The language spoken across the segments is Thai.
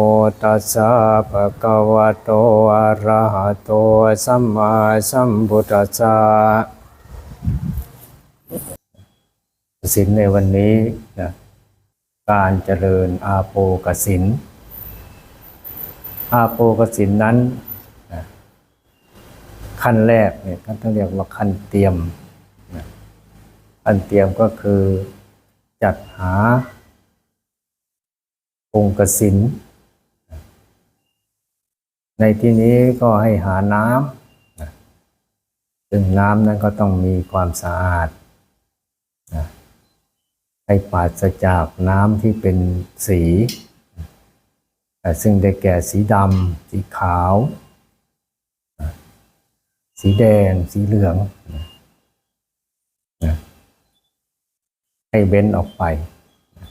โมตัสสะภะคะวะโต อะระหะโต สัมมาสัมพุทธัสสะสินในวันนี้นะการเจริญอาโปกสิน อาโปกสินนั้นนะขั้นแรกเนี่ยท่านต้องเรียกว่าขั้นเตรียมนะขั้นเตรียมก็คือจัดหาองค์กสิน ในที่นี้ก็ให้หาน้ำซึ่งน้ำนั้นก็ต้องมีความสะอาด ให้ปราศจากน้ำที่เป็นสี ซึ่งได้แก่สีดำ สีขาว สีแดง สีเหลือง ให้เว้นออกไป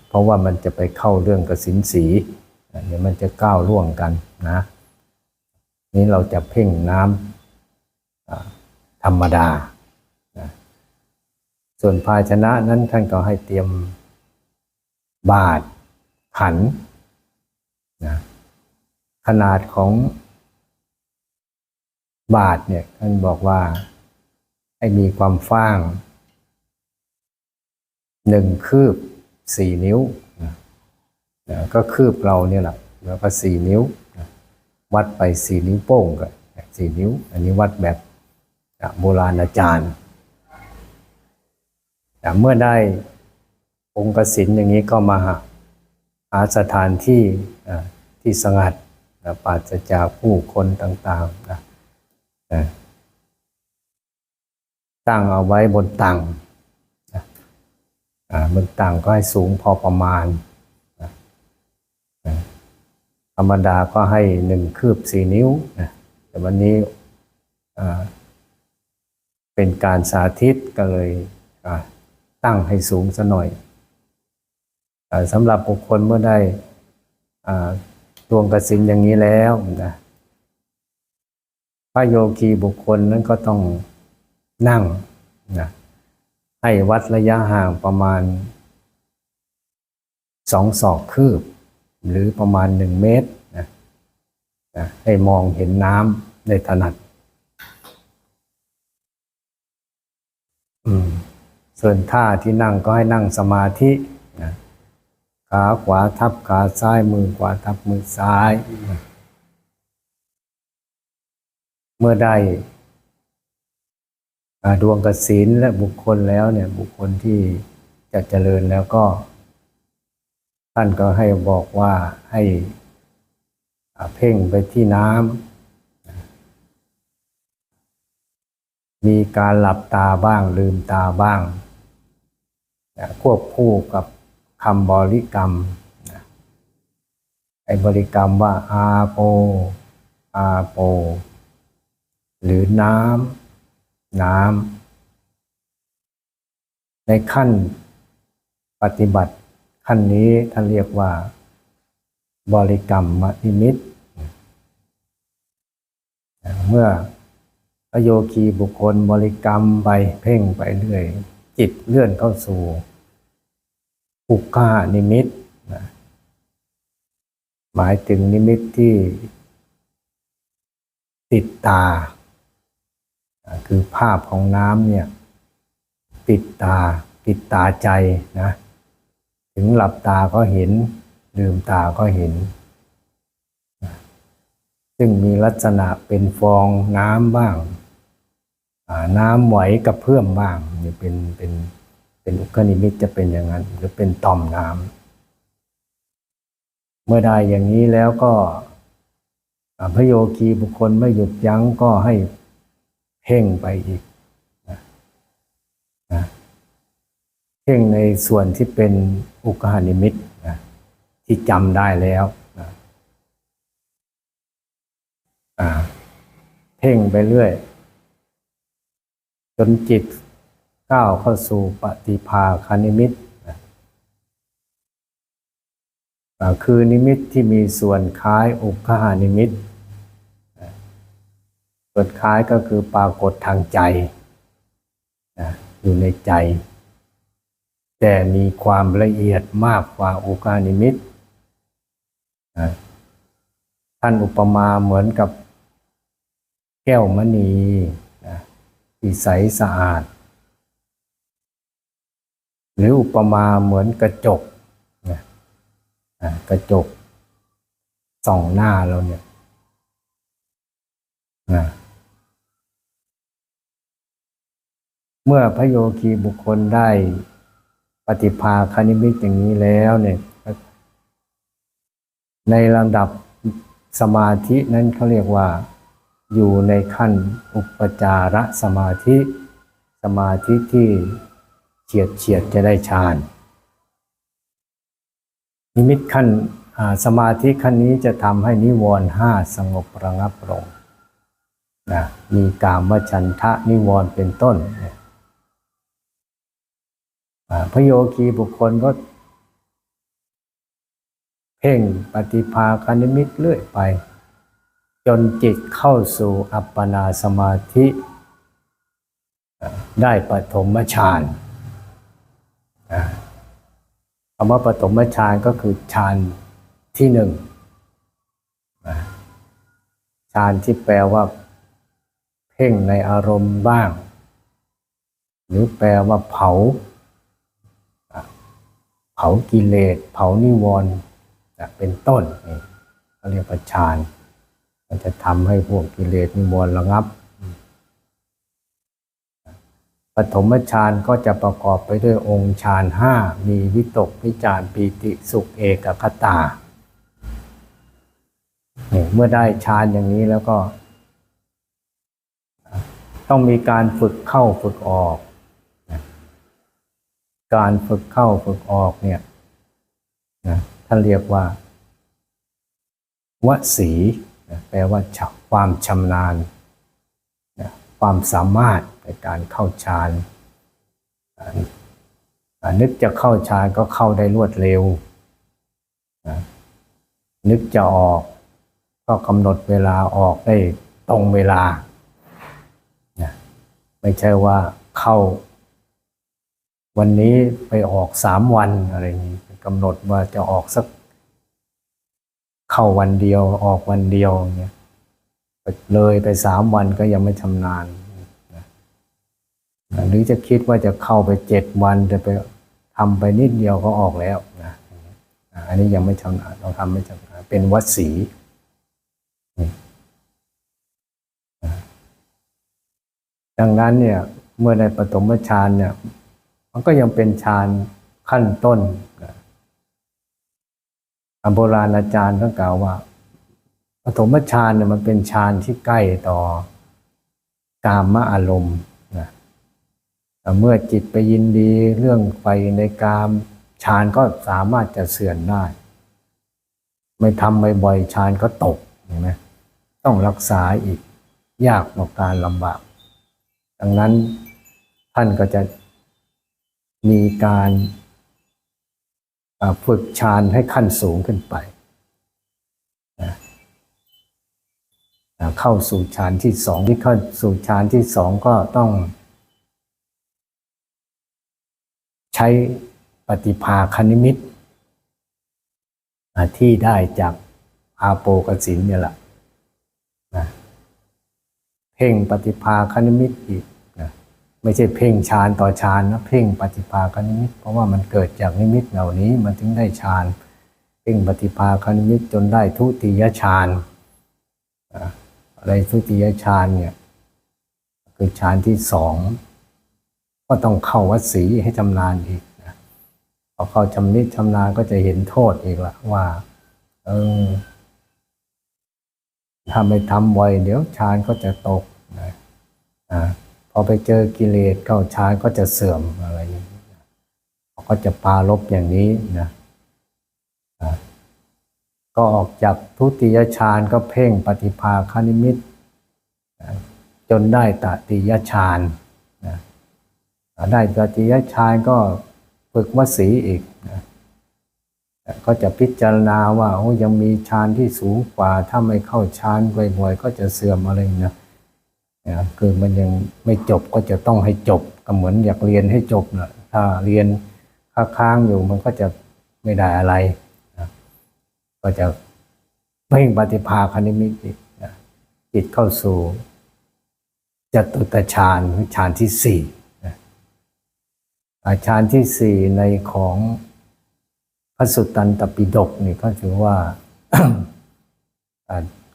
เพราะว่ามันจะไปเข้าเรื่องกระสินสี เดี๋ยวมันจะก้าวล่วงกันนะ นี้เราจะเพ่งน้ำธรรมดา ส่วนภาชนะนั้นท่านก็ให้เตรียมบาทขันนะขนาดของบาทเนี่ยท่านบอกว่าให้มีความฟ้างหนึ่งคืบสี่นิ้วนะนะก็คืบเราเนี่ยแหละแล้วก็สี่นิ้ว วัดไปสี่นิ้วโป้งก็สี่นิ้ว อันนี้วัดแบบโบราณอาจารย์แต่เมื่อได้องค์กสินอย่างนี้ก็มาหาหาสถานที่ที่สงัดปราศจากผู้คนต่างๆนะตั้งเอาไว้บนตังบนตังก็ให้สูงพอประมาณ ธรรมดาก็ให้หนึ่งคืบสี่นิ้วนะแต่วันนี้เป็นการสาธิตก็เลยตั้งให้สูงซะหน่อยอสำหรับบุคคลเมื่อได้ดวงกสินอย่างนี้แล้วนะพระโยคีบุคคลนั้นก็ต้องนั่งนะให้วัดระยะห่างประมาณสองศอกคืบ หรือประมาณหนึ่งเมตรนะนะให้มองเห็นน้ำได้ถนัดส่วนท่าที่นั่งก็ให้นั่งสมาธินะขาขวาทับขาซ้ายมือขวาทับมือซ้ายนะเมื่อได้ดวงกสินและบุคคลแล้วเนี่ยบุคคลที่จะเจริญแล้วก็ ท่านก็ให้บอกว่าให้เพ่งไปที่น้ำมีการหลับตาบ้างลืมตาบ้าง ควบคู่กับคำบริกรรมไอ้บริกรรมว่าอาโป อาโป หรือน้ำน้ำในขั้นปฏิบัติ ขั้นนี้ท่านเรียกว่า บริกรรมมนิมิต เมื่อโยคีบุคคลบริกรรมไปเพ่งไปเรื่อย จิตเลื่อนเข้าสู่อุกขานิมิต หมายถึงนิมิตที่ ติดตา คือภาพของน้ำเนี่ย ติดตา ติดตาใจนะ ถึงหลับตาก็เห็น ลืมตาก็เห็น ซึ่งมีลักษณะเป็นฟองน้ำบ้าง น้ำไหวกับเพื่อมบ้างนี่เป็นเป็นเป็นอุกนิมิตจะเป็นอย่างนั้น หรือเป็นต่อมน้ำเมื่อได้อย่างนี้แล้วก็พระโยคีบุคคลไม่หยุดยั้งก็ให้เพ่งไปอีกนะนะ เพ่งในส่วนที่เป็นอุกหานิมิตนะที่จำได้แล้วนะเพ่งไปเรื่อย จนจิตก้าวเข้าสู่ปฏิภาคานิมิตนะคือนิมิตที่มีส่วนคล้ายอุกหานิมิตนะส่วนคล้ายก็คือปรากฏทางใจนะอยู่ในใจ แต่มีความละเอียดมากกว่าโอกานิมิตท่านอุปมาเหมือนกับแก้วมณีนะที่ใสสะอาด หรืออุปมาเหมือนกระจกกระจกส่องหน้าเราเนี่ยเมื่อพระโยคีบุคคลได้ ปฏิภาคณิมิตอย่างนี้แล้วเนี่ยในลำดับสมาธินั้นเขาเรียกว่า อยู่ในขั้นอุปจารสมาธิสมาธิที่เฉียดเฉียดจะได้ฌานนิมิตขั้นสมาธิขั้นนี้จะทำให้นิวรณ์ห้าสงบระงับลงนะมีกามฉันทะนิวรณ์เป็นต้นเนี่ย พระโยคีบุคคลก็ เพ่งปฏิภาคณิมิตเรื่อยไป จนจิตเข้าสู่อัปปนาสมาธิ ได้ปฐมฌานคำว่าปฐมฌานก็คือฌานที่หนึ่งฌานที่แปลว่า เพ่งในอารมณ์บ้าง หรือแปลว่าเผาากิเลส เผานิวรณ์เป็นต้นนี่เขาเรียกว่าฌานมันจะทำให้พวกกิเลสนิวรณ์ระงับปฐมฌานก็จะประกอบไปด้วยองค์ฌานห้ามีวิตกวิจารปีติสุขเอกคตาเมื่อได้ฌานอย่างนี้แล้วก็ ต้องมีการฝึกเข้าฝึกออก การฝึกเข้าฝึกออกเนี่ยนะท่านเรียกว่าวสีนะแปลว่าฉความชำนาญนะความสามารถในการเข้าฌานนึกจะเข้าฌานก็เข้าได้รวดเร็วนะนึกจะออกก็กำหนดเวลาออกได้ตรงเวลานะไม่ใช่ว่าเข้า วันนี้ไปออกสามวันอะไรอย่างนี้กำหนดว่าจะออกสัก เข้าวันเดียวออกวันเดียวเนี่ยเลยไปสามวันก็ยังไม่ชำนาญหรือจะคิดว่าจะเข้าไปเจ็ดวันจะไปทำไปนิดเดียวก็ออกแล้วนะอันนี้ยังไม่ชำนาญเราทำไม่ชำนาญเป็นวัดสีดังนั้นเนี่ยเมื่อในปฐมฌานเนี่ย มันก็ยังเป็นฌานขั้นต้นอัมโบราณอาจารย์ท่านกล่าวว่าปฐมฌานเนี่ยมันเป็นฌานที่ใกล้ต่อกามะอารมณ์นะแต่เมื่อจิตไปยินดีเรื่องไปในกามฌานก็สามารถจะเสื่อมได้ ไม่ทำบ่อยๆฌานก็ตกเห็นไหมต้องรักษาอีกยากต่อการลำบาก ดังนั้นท่านก็จะ มีการฝึกฌานให้ขั้นสูงขึ้นไปนะเข้าสู่ฌานที่สองที่เข้าสู่ฌานที่สองก็ต้อง ใช้ปฏิภาคณิมิตที่ได้จากอาโปกสินเนี่ยแหละนะเพ่งปฏิภาคณิมิตอีก ไม่ใช่เพ่งฌานต่อฌานนะเพ่งปฏิภาคณิมิต เพราะว่ามันเกิดจากนิมิตเหล่านี้มันถึงได้ฌานเพ่งปฏิภาคณิมิตจนได้ทุติยฌานอะไรทุติยฌานเนี่ยคือฌานที่สองก็ต้องเข้าวัดสีให้ชำนาญอีกนะพอเข้าชำนิชำนาญก็จะเห็นโทษอีกละว่า เออถ้าไม่ทำบ่อยเดี๋ยวฌานก็จะตกนะอ่า พอไปเจอกิเลสเข้าฌานก็จะเสื่อมอะไรอย่างนี้ก็จะปาลบอย่างนี้นะก็ออกจากทุติยฌานก็เพ่งปฏิภาคานิมิต จนได้ตติยฌานได้ตติยฌานก็ฝึกวสีอีกนะก็จะพิจารณาว่าโอ้ยังมีฌานที่สูงกว่า ถ้าไม่เข้าฌานบ่อยๆก็จะเสื่อมอะไรนะ นะคือมันยังไม่จบก็จะต้องให้จบก็เหมือนอยากเรียนให้จบนะถ้าเรียนค้างๆอยู่มันก็จะไม่ได้อะไรนะก็จะเพ่งปฏิภาคณิมิตินะจิตเข้าสู่จตุตฌานฌานที่สี่นะฌานที่สี่ในของพระสุตตันตปิฎกนี่ก็ถือว่า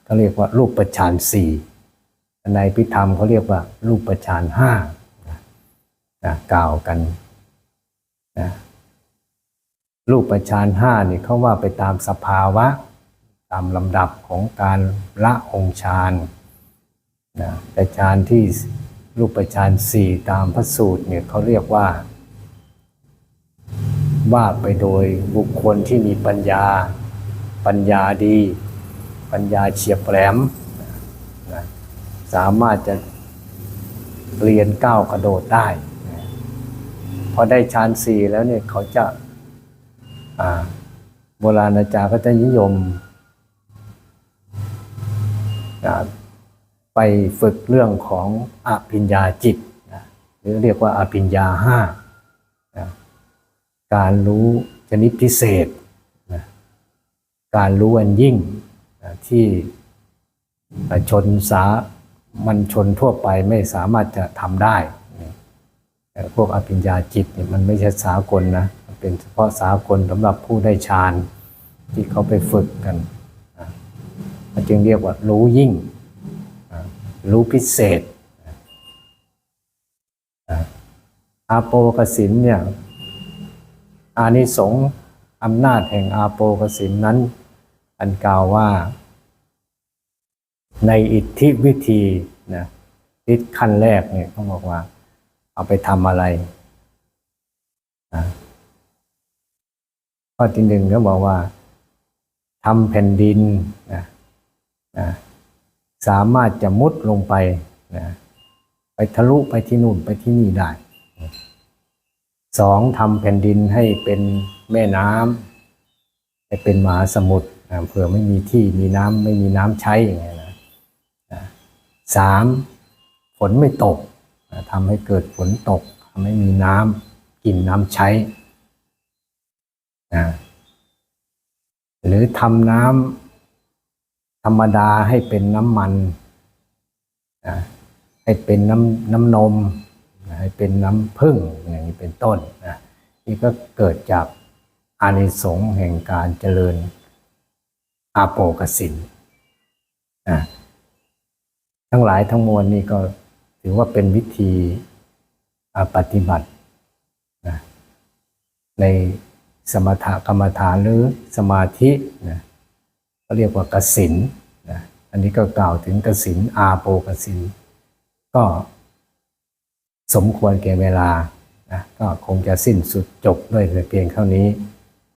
เขาเรียกว่ารูปประชานสี่ ในพิธรรมเขาเรียกว่ารูปประชานห้านะกล่าวกันนะรูปประชานห้านี่เขาว่าไปตามสภาวะ ตามลำดับของการละองค์ฌานนะแต่ฌานที่รูปฌานสี่ตามพระสูตรเนี่ยเขาเรียกว่า ว่าไปโดยบุคคลที่มีปัญญาปัญญาดี ปัญญาเฉียบแหลม สามารถจะเรียนก้าวกระโดดได้ พอได้ฌานสี่แล้วเนี่ยเขาจะโบราณอาจารย์ก็จะนิยม ไปฝึกเรื่องของอภิญญาจิต หรือเรียกว่าอภิญญาห้า การรู้ชนิดพิเศษ การรู้อันยิ่งที่ชนสา มัญชนทั่วไปไม่สามารถจะทำได้ พวกอภิญญาจิตเนี่ยมันไม่ใช่สากลนะ เป็นเฉพาะสากลสำหรับผู้ได้ฌานที่เขาไปฝึกกันมันจึงเรียกว่ารู้ยิ่ง รู้พิเศษออาโปกสินเนี่ยอานิสงส์อำนาจแห่งอาโปกสินนั้น อันกล่าวว่า ในอิทธิวิธีนะทิศขั้นแรกเนี่ยเขาบอกว่า เอาไปทำอะไรนะข้อที่หนึ่งเขาบอกว่าทำแผ่นดินนะนะสามารถจะมุดลงไปนะไปทะลุไปที่นู่นไปที่นี่ได้สองทำแผ่นดินให้เป็นแม่น้ำให้เป็นมหาสมุทรนะเผื่อไม่มีที่มีน้ำไม่มีน้ำใช้อย่างเงี้ย สามฝนไม่ตกทำให้เกิดฝนตกทำให้มีน้ำกินน้ำใช้นะหรือทำน้ำธรรมดาให้เป็นน้ำมันนะให้เป็นน้ำน้ำนมให้เป็นน้ำผึ้งอย่างนี้เป็นต้นนะนี่ก็เกิดจากอานิสงส์แห่งการเจริญอาโปกสินนะ ทั้งหลายทั้งมวลนี่ก็ถือว่าเป็นวิธีปฏิบัตินะในสมถกรรมฐานหรือสมาธินะก็เรียกว่ากสินนะอันนี้ก็กล่าวถึงกสินอาโปกสินก็สมควรแก่เวลานะก็คงจะสิ้นสุดจบด้วยแต่เพียงเท่านี้